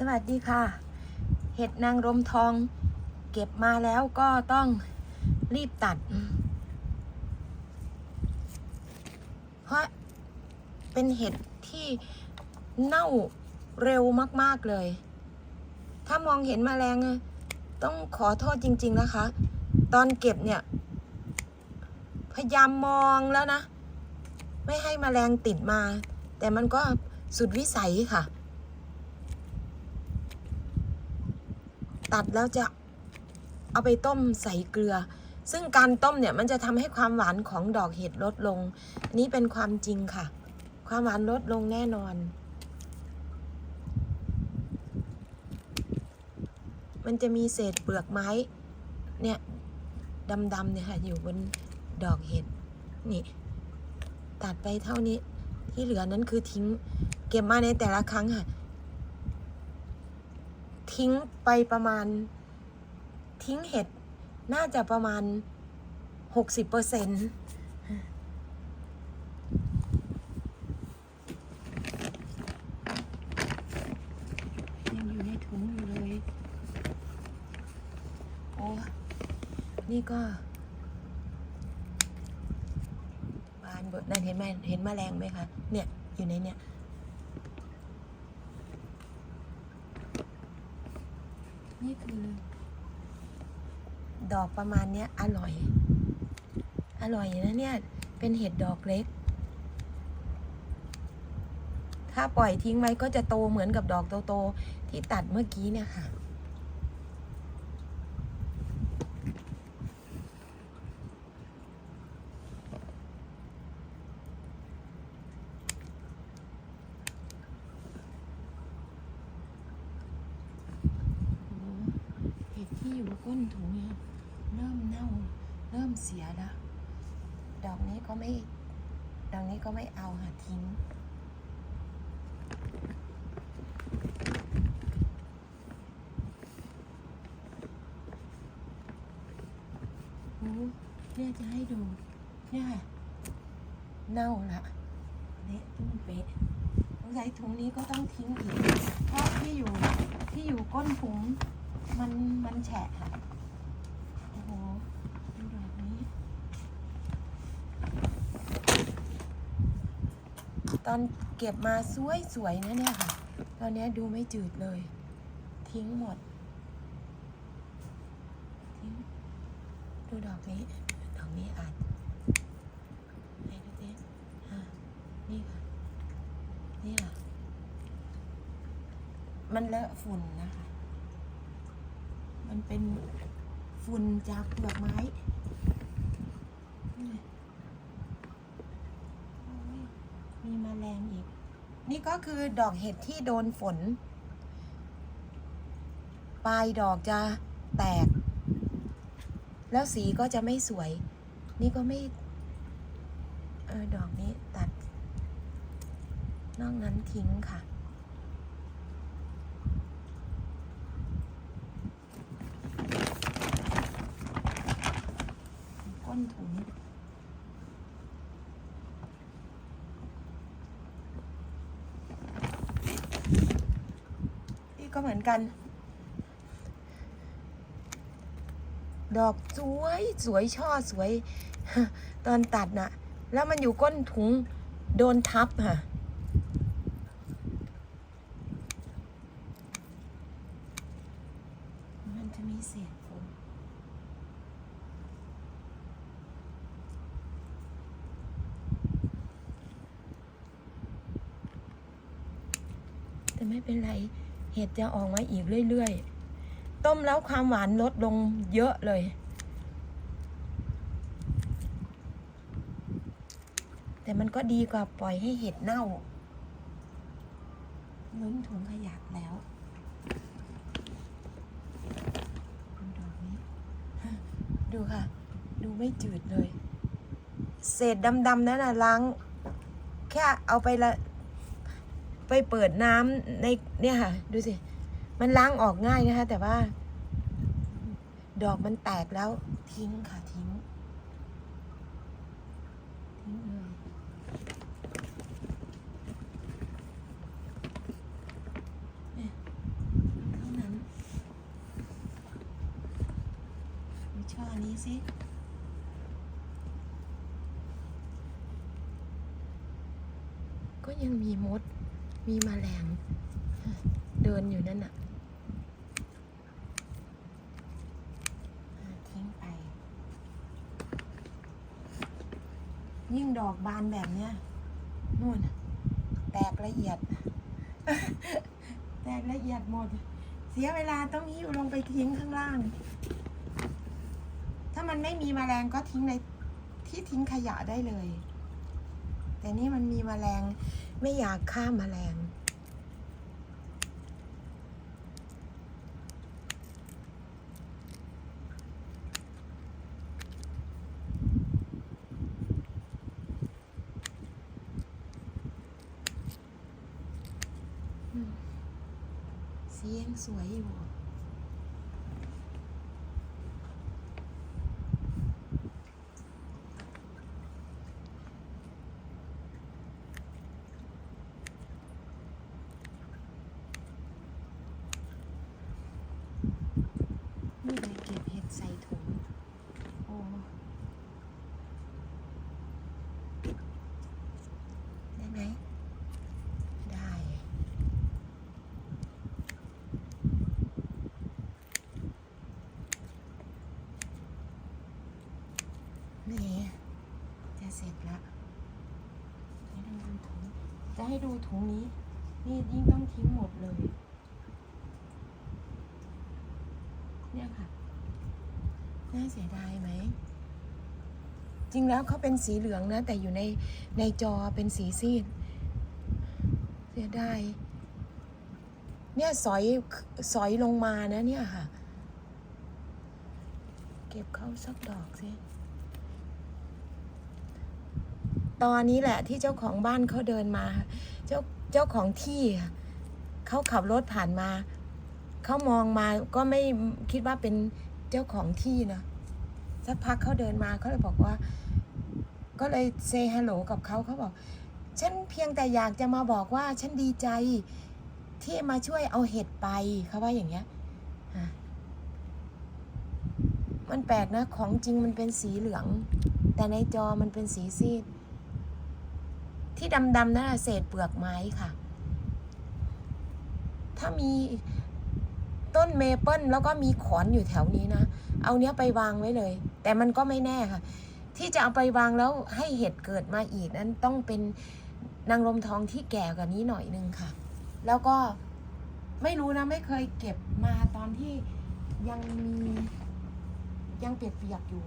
สวัสดีค่ะ เห็ดนางรมทองเก็บมาแล้วก็ต้องรีบตัด เพราะเป็นเห็ดที่เน่าเร็วมากๆเลย ถ้ามองเห็นแมลงต้องขอโทษจริง ๆนะคะ ตอนเก็บเนี่ย พยายามมองแล้วนะ ไม่ให้แมลงติดมา แต่มันก็สุดวิสัยค่ะ ตัดแล้วจะเอาไปต้มใส่เกลือ ซึ่งการต้มเนี่ยมันจะทำให้ความหวานของดอกเห็ดลดลง อันนี้เป็นความจริงค่ะ ความหวานลดลงแน่นอน มันจะมีเศษเปลือกไม้ เนี่ยดำๆเนี่ยค่ะอยู่บนดอกเห็ดนี่ ตัดไปเท่านี้ที่เหลือนั้นคือทิ้ง เก็บมาในแต่ละครั้งค่ะ ทิ้งไปประมาณ ทิ้งเห็ดน่าจะประมาณหกสิบเปอร์เซ็นต์ยังอยู่ในถุงอยู่เลย โอ้ นี่ก็ บานเบิดนั่นเห็นไหมเห็นแมลงไหมคะ เนี่ย อยู่ในเนี่ย นี่คือดอกประมาณเนี้ย อร่อย อร่อยนะเนี่ย เป็นเห็ดดอกเล็ก ถ้าปล่อยทิ้งไว้ก็จะโตเหมือนกับดอกโตๆที่ตัดเมื่อกี้เนี่ยค่ะ โอ้เห็ดที่อยู่ก้นถุงเนี่ยเริ่มเน่า เริ่มเสียแล้ว ดอกนี้ก็ไม่ ดอกนี้ก็ไม่เอาค่ะทิ้ง โอ้เนี่ยจะให้ดู เนี่ยค่ะ เน่าละเละตุ้มเป๊ะสงสัยถุงนี้ก็ต้องทิ้งอีก เพราะที่อยู่ที่อยู่ก้นถุงมันมันแฉะค่ะ โอ้โห ดูดอกนี้ ตอนเก็บมาสวยสวยๆนะเนี่ยค่ะ ตอนนี้ดูไม่จืดเลย ทิ้งหมด ทิ้ง ดูดอกนี้ ดอกนี้อาจไหนดูสิอ่านี่ค่ะ นี่ค่ะ มันเลอะฝุ่นนะคะ มันเป็นฝุ่นจากเปลือกไม้นี่โอ้ย มีแมลงอีก นี่ก็คือดอกเห็ดที่โดนฝน ปลายดอกจะแตก แล้วสีก็จะไม่สวย นี่ก็ไม่เออดอกนี้ตัด นอกนั้นทิ้งค่ะ ก้นถุงนี่ ก็เหมือนกัน ดอกสวยสวยช่อสวย ตอนตัดน่ะ แล้วมันอยู่ก้นถุงโดนทับค่ะมันจะมีเศษผมแต่ไม่เป็นไรเห็ดจะออกมาอีกเรื่อยๆ ต้มแล้วความหวานลดลงเยอะเลย แต่มันก็ดีกว่าปล่อยให้เห็ดเน่าล้นถุงขยะแล้วดูดอกนี้ ดูค่ะ ดูไม่จืดเลย เศษดำๆนั่นน่ะล้าง แค่เอาไปละ ไปเปิดน้ำในเนี่ยค่ะ ดูสิ มันล้างออกง่ายนะคะ แต่ว่า ดอกมันแตกแล้วทิ้งค่ะทิ้งเท่านั้นดูช่อนี้สิก็ยังมีมด มีแมลง เดินอยู่นั่นน่ะทิ้งไป ยิ่งดอกบานแบบเนี้ยนู่นแตกละเอียด แตกละเอียดหมด เสียเวลาต้องหิ้วลงไปทิ้งข้างล่าง ถ้ามันไม่มีแมลงก็ทิ้งในที่ทิ้งขยะได้เลย แต่นี่มันมีแมลง ไม่อยากฆ่าแมลง เสียงสวยอยู่ นี่เลยเก็บเห็ดใส่ถุง โอ้ ได้ไหม ได้ นี่ จะเสร็จแล้วให้ดูถุง จะ ให้ดูถุงนี้ นี่ยิ่งต้องทิ้งหมดเลย เนี่ยค่ะ น่าเสียดายไหม จริงแล้วเขาเป็นสีเหลืองนะ แต่อยู่ในในจอเป็นสีซีด เสียดาย เนี่ยสอยสอยลงมานะเนี่ยค่ะ เก็บเข้าสักดอกสิ ตอนนี้แหละที่เจ้าของบ้านเขาเดินมา เจ้าเจ้าของที่เขาขับรถผ่านมาเขามองมาก็ไม่คิดว่าเป็นเจ้าของที่นะสักพักเขาเดินมาเขาเลยบอกว่า ก็เลยเซฮัลโหลกับเขาเขาบอก ฉันเพียงแต่อยากจะมาบอกว่า ฉันดีใจที่มาช่วยเอาเห็ดไปเขาว่าอย่างเงี้ยมันแปลกนะของจริงมันเป็นสีเหลือง แต่ในจอมันเป็นสีซีด ที่ดำๆนั่นเศษเปลือกไม้ค่ะ ถ้ามีต้นเมเปิลแล้วก็มีขอนอยู่แถวนี้นะ เอาเนี้ยไปวางไว้เลย แต่มันก็ไม่แน่ค่ะ ที่จะเอาไปวางแล้วให้เห็ดเกิดมาอีกนั้นต้องเป็นนางลมทองที่แก่กว่านี้หน่อยนึงค่ะ แล้วก็ไม่รู้นะไม่เคยเก็บมาตอนที่ยังมียังเปียกๆอยู่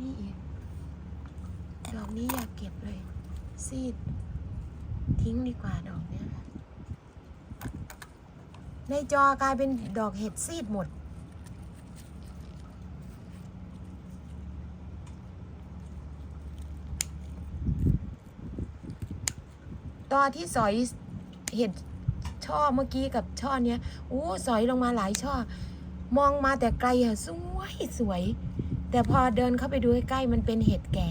นี่เอีก ดอกนี้อยากเก็บเลย ซีด ทิ้งดีกว่าดอกเนี้ยค่ะ ในจอกลายเป็นดอกเห็ดซีดหมด ตอนที่สอยเห็ดช่อเมื่อกี้กับช่อเนี้ยอู้สอยลงมาหลายช่อ มองมาแต่ไกลอะสวยสวย แต่พอเดินเข้าไปดูใกล้มันเป็นเห็ดแก่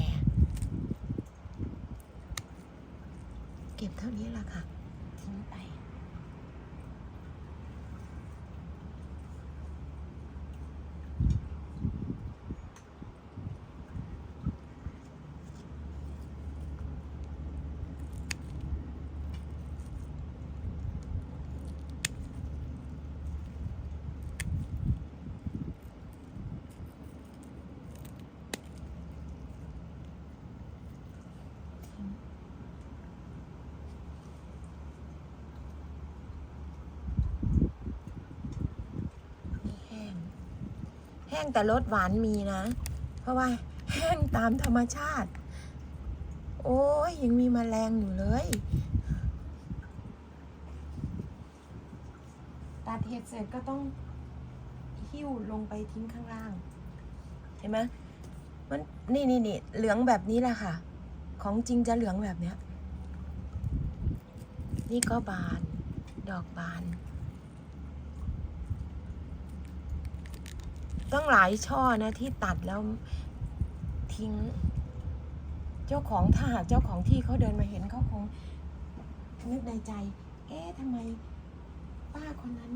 เก็บเท่านี้ละค่ะ ทิ้งไป นี่แห้ง แห้งแต่รสหวานมีนะ เพราะว่าแห้งตามธรรมชาติ โอ้ยยังมีมแมลงอยู่เลย ตัดเห็ดเสร็จก็ต้องหิ้วลงไปทิ้งข้างล่าง เห็นไหมมันนี่นี่นี่เหลืองแบบนี้แหละค่ะ ของจริงจะเหลืองแบบเนี้ย นี่ก็บาน ดอกบาน ตั้งหลายช่อนะที่ตัดแล้วทิ้ง เจ้าของถ้าหากเจ้าของที่เขาเดินมาเห็นเขาคงนึกในใจ เอ๊ะทำไมป้าคนนั้น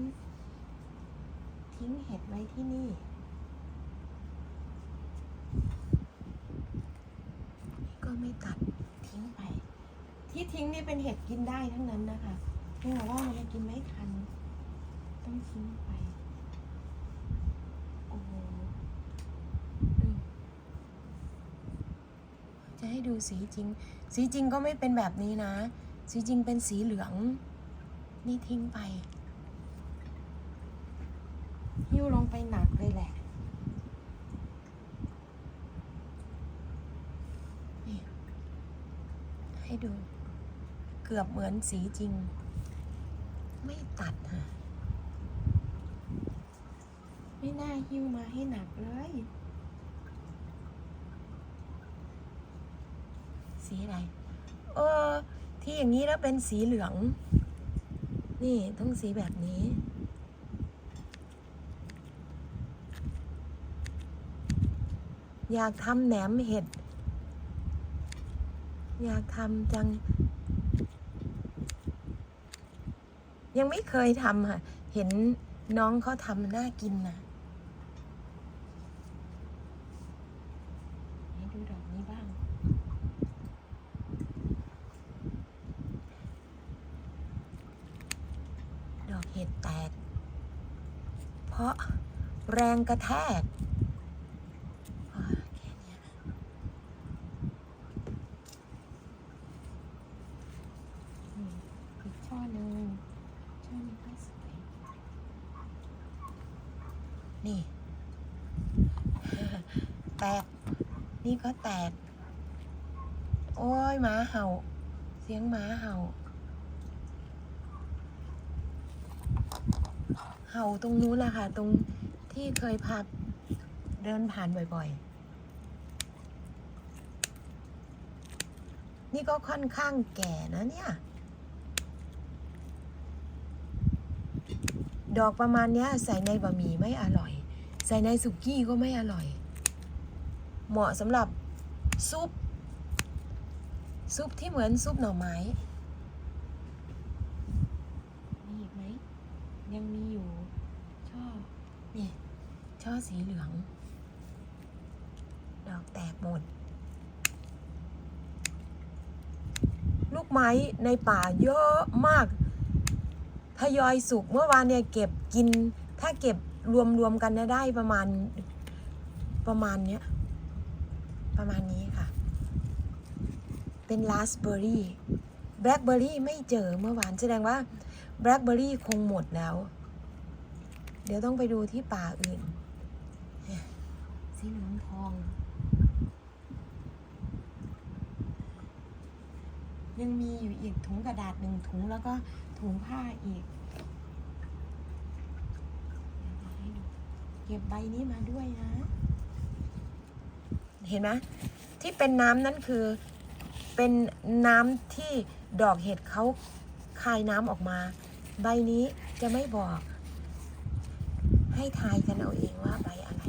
ทิ้งเห็ดไว้ที่นี่ ก็ไม่ตัดทิ้งไป ที่ทิ้งนี่เป็นเห็ดกินได้ทั้งนั้นนะคะแม่ว่ามันจะกินไม่ทัน ต้องทิ้งไป ดูสีจริง สีจริงก็ไม่เป็นแบบนี้นะ สีจริงเป็นสีเหลือง นี่ทิ้งไปหิ้วลงไปหนักเลยแหละนี่ให้ดู เกือบเหมือนสีจริง ไม่ตัดค่ะ ไม่น่าหิ้วมาให้หนักเลย สีอะไร เออ ที่อย่างนี้แล้วเป็นสีเหลือง นี่ต้องสีแบบนี้อยากทำแหนมเห็ด อยากทำจัง ยังไม่เคยทำค่ะ เห็นน้องเขาทำน่ากินนะให้ดูดอกนี้บ้าง ดอกเห็ดแตก เพราะ แรงกระแทกนี้ยอืมอีกช่อหนึ่งช่อนี้ก็สวยนี่ แตก นี่ก็แตก โอ้ยหมาเห่า เสียงหมาเห่า เห่าตรงนู้นแหละค่ะ ตรง ที่เคยพาเดินผ่านบ่อยๆ นี่ก็ค่อนข้างแก่นะเนี่ย ดอกประมาณเนี้ยใส่ในบะหมี่ไม่อร่อย ใส่ในสุกี้ก็ไม่อร่อย เหมาะสำหรับซุป ซุปที่เหมือนซุปหน่อไม้อีกไหม ยังมีอยู่ ช่อ นี่ ช่อ สีเหลือง ดอกแตกหมด ลูกไม้ในป่าเยอะมาก ทยอยสุกเมื่อวานเนี่ยเก็บกิน ถ้าเก็บรวมๆกันนะได้ประมาณ ประมาณเนี้ย ประมาณนี้ค่ะ เป็นราสเบอร์รี่แบล็คเบอร์รี่ไม่เจอเมื่อวานแสดงว่าแบล็คเบอร์รี่คงหมดแล้ว เดี๋ยวต้องไปดูที่ป่าอื่น สีเหลืองทอง ยังมีอยู่อีกถุงกระดาษหนึ่งถุงแล้วก็ถุงผ้าอีก เก็บใบนี้มาด้วยนะ เห็นไหมที่เป็นน้ำนั่นคือเป็นน้ำที่ดอกเห็ดเขาคายน้ำออกมา ใบนี้จะไม่บอก ให้ทายกันเอาเองว่าใบอะไร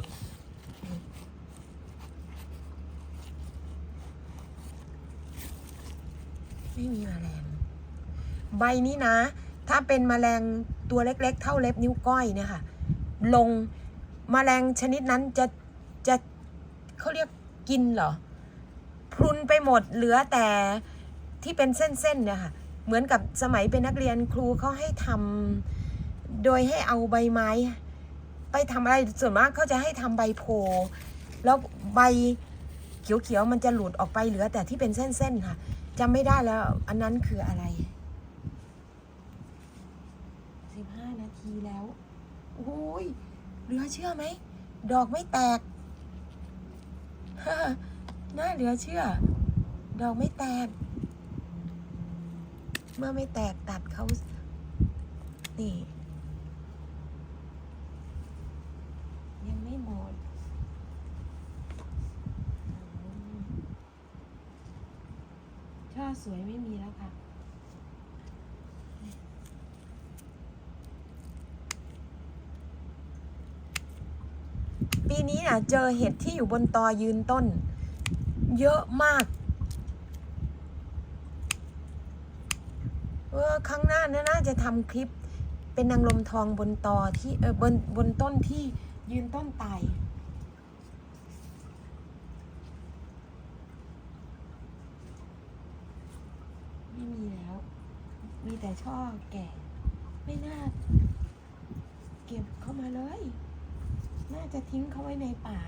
นี่ ไม่มีแมลง ใบนี้นะ ถ้าเป็นแมลงตัวเล็ก ๆ เท่าเล็บนิ้วก้อยเนี่ยค่ะ ลงแมลงชนิดนั้นจะจะเขาเรียกกินเหรอพรุนไปหมดเหลือแต่ที่เป็นเส้นๆเนี่ยค่ะ เหมือนกับสมัยเป็นนักเรียนครูเขาให้ทำโดยให้เอาใบไม้ ไปทำอะไรส่วนมากเขาจะให้ทำใบโพแล้วใบเขียวๆมันจะหลุดออกไปเหลือแต่ที่เป็นเส้นๆค่ะ จำไม่ได้แล้ว อันนั้นคืออะไรสิบห้านาทีแล้วโอ้ยเหลือเชื่อไหม ดอกไม่แตกน่าเหลือเชื่อ ดอกไม่แตก เมื่อไม่แตกตัดเขานี่ ยังไม่หมดอืมช่อ สวยไม่มีแล้วค่ะ ปีนี้น่ะเจอเห็ดที่อยู่บนตอยืนต้น เยอะมาก เออครั้งหน้าเนี่ยน่าจะทำคลิปเป็นนางลมทองบนตอที่เออบนบนต้นที่ยืนต้นตาย มีแต่อแก่ ไม่น่า เก็บเข้ามาเลย น่าจะทิ้งเขาไว้ในป่า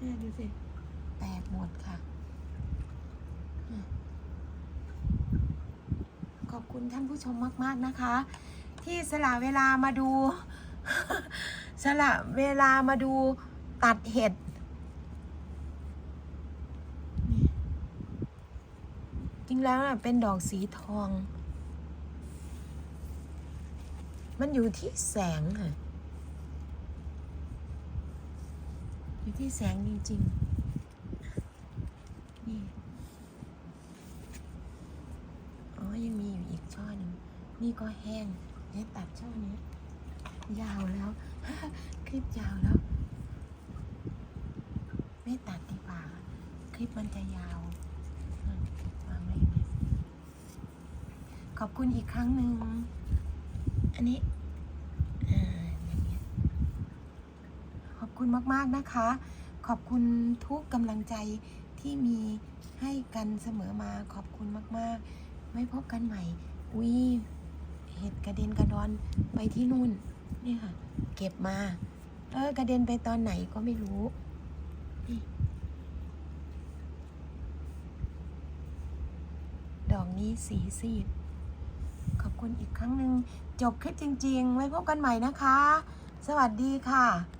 นี่ดูสิ แตกหมดค่ะ ขอบคุณท่านผู้ชมมาก ๆ นะคะ ที่สละเวลามาดู สละเวลามาดูตัดเห็ดนี่ จริงแล้วนะเป็นดอกสีทอง มันอยู่ที่แสงค่ะ อยู่ที่แสงจริงๆ นี่ อ๋อ ยังมีอยู่อีกช่อหนึ่ง นี่ก็แห้งเนี่ยตัดช่อนี้ ยาวแล้ว คลิปยาวแล้ว ไม่ตัดดีกว่า คลิปมันจะยาวอะวางไว้อย่างนี้ ขอบคุณอีกครั้งหนึ่ง อันนี้อ่าอย่างเงี้ยขอบคุณมาก ๆ นะคะ ขอบคุณทุกกำลังใจที่มีให้กันเสมอมา ขอบคุณมาก ๆ ไม่พบกันใหม่ อุ้ยเห็ดกระเด็นกระดอนไปที่นู่น นี่ค่ะ เก็บมา เออกระเด็นไปตอนไหนก็ไม่รู้นี่ดอกนี้สีซีด ขอบคุณอีกครั้งหนึ่งจบคลิปจริง ๆ ไว้พบกันใหม่นะคะ สวัสดีค่ะ